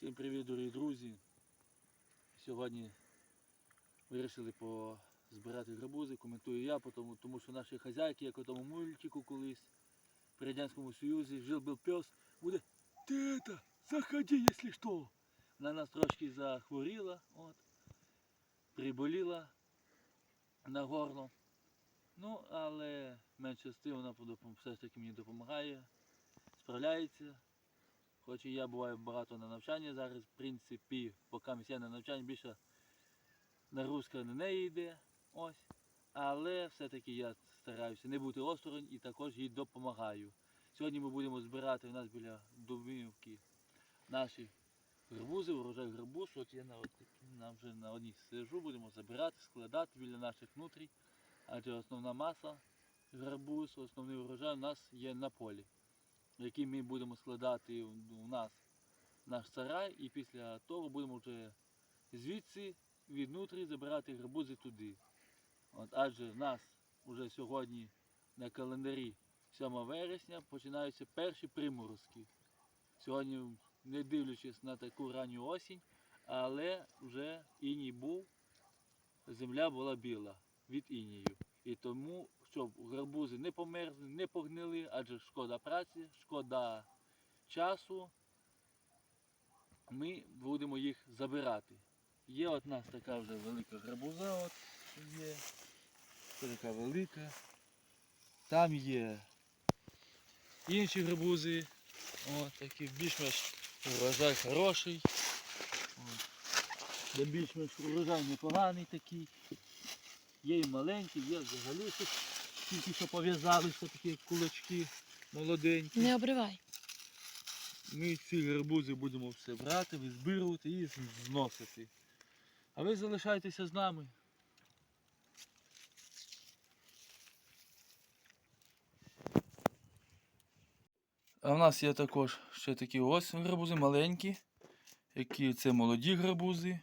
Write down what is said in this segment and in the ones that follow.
Всім привіт, дорогі друзі. Сьогодні вирішили позбирати гарбузи, коментую я, тому, тому що наші хазяйки, як у тому мультику колись в Радянському Союзі, жив був пес, буде Тета, заходи, якщо що. Вона нас трошки захворіла, от, приболіла на горло. Ну, але менше з тим вона все ж таки мені допомагає, справляється. Хоч і я буваю багато на навчанні зараз, в принципі, поки я на навчанні більше нагрузка на неї йде. Ось. Але все-таки я стараюся не бути осторонь і також їй допомагаю. Сьогодні ми будемо збирати у нас біля Дубинівки наші гарбузи, урожай гарбуз. От я на, от, на, вже на одній сижу, будемо забирати, складати біля наших внутрій. Адже основна маса гарбуз, основний урожай у нас є на полі який ми будемо складати у нас наш сарай, і після того будемо вже звідси віднутрі забирати гарбузи туди. От, адже в нас вже сьогодні на календарі 7 вересня починаються перші приморозки. Сьогодні, не дивлячись на таку ранню осінь, але вже іній був, земля була біла від інію. І тому, щоб гарбузи не померзли, не погнили, адже шкода праці, шкода часу, ми будемо їх забирати. Є от нас така вже велика гарбуза, от є. Така велика. Там є інші гарбузи. От такі більш-менш урожай хороший. Де більш-менш урожай непоганий такий. Є і маленькі, є взагалі тут тільки що пов'язалися такі кулачки молоденькі. Не обривай. Ми ці гарбузи будемо все брати, визбирувати і зносити. А ви залишайтеся з нами. А в нас є також ще такі ось гарбузи маленькі, які це молоді гарбузи,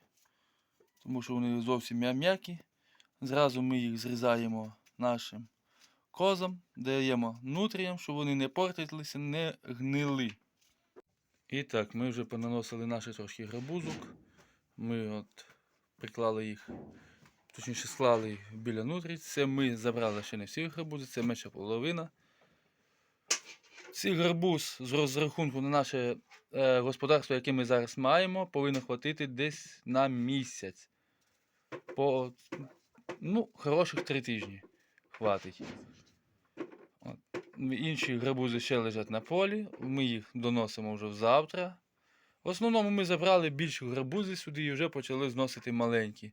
тому що вони зовсім м'я- м'які. Зразу ми їх зрізаємо нашим козам, даємо нутріям, щоб вони не портилися, не гнили. І так, ми вже понаносили наші трошки грабузок. Ми от приклали їх, точніше склали їх біля нутрій. Це ми забрали ще не всі гарбузи, це менша половина. Ці гарбуз з розрахунку на наше е, господарство, яке ми зараз маємо, повинно хватити десь на місяць. По ну, хороших три тижні хватить. От. Інші гарбузи ще лежать на полі, ми їх доносимо вже завтра. В основному ми забрали більші гарбузи сюди і вже почали зносити маленькі.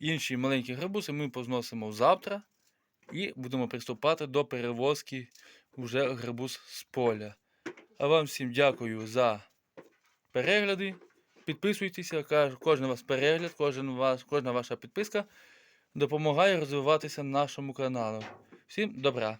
Інші маленькі гарбузи ми позносимо завтра і будемо приступати до перевозки вже гарбуз з поля. А вам всім дякую за перегляди. Підписуйтеся, кожен ваш перегляд, кожен ваш, кожна ваша підписка допомагає розвиватися нашому каналу. Всім добра!